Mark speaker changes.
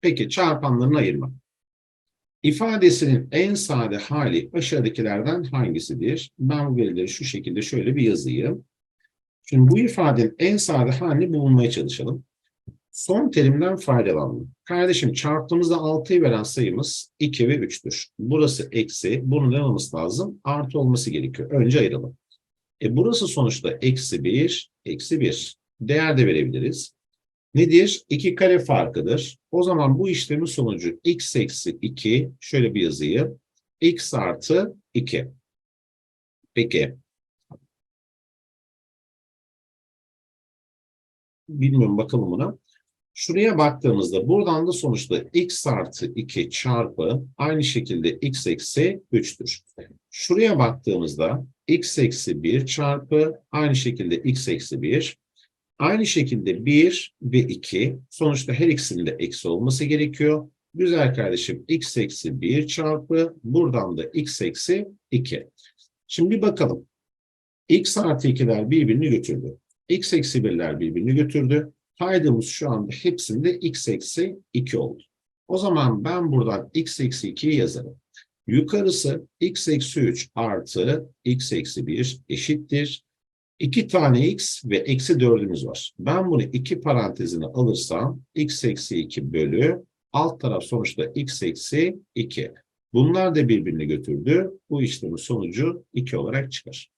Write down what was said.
Speaker 1: Peki çarpanlarını ayırma. İfadesinin en sade hali aşağıdakilerden hangisidir? Ben bu verileri şu şekilde şöyle bir yazayım. Şimdi bu ifadenin en sade halini bulmaya çalışalım. Son terimden faydalanalım. Kardeşim çarptığımızda 6'yı veren sayımız 2 ve 3'tür. Burası eksi. Bunun ne olması lazım? Artı olması gerekiyor. Önce ayıralım. E burası sonuçta eksi 1, eksi 1. Değer de verebiliriz. Nedir? 2 kare farkıdır. O zaman bu işlemin sonucu x eksi 2, şöyle bir yazayım. x artı 2. Peki. Bilmiyorum bakalım buna. Şuraya baktığımızda buradan da sonuçta x artı 2 çarpı aynı şekilde x eksi 3'tür. Şuraya baktığımızda x eksi 1 çarpı aynı şekilde x eksi 1. Aynı şekilde 1 ve 2 sonuçta her ikisinin de eksi olması gerekiyor. Güzel kardeşim x eksi 1 çarpı buradan da x eksi 2. Şimdi bakalım. x artı 2'ler birbirini götürdü. x eksi 1'ler birbirini götürdü. Paydamız şu anda hepsinde x eksi 2 oldu. O zaman ben buradan x eksi 2'yi yazarım. Yukarısı x eksi 3 artı x eksi 1 eşittir. 2 tane x ve eksi 4'ümüz var. Ben bunu iki parantezine alırsam x eksi 2 bölü alt taraf sonuçta x eksi 2. Bunlar da birbirini götürdü. Bu işlemin sonucu 2 olarak çıkar.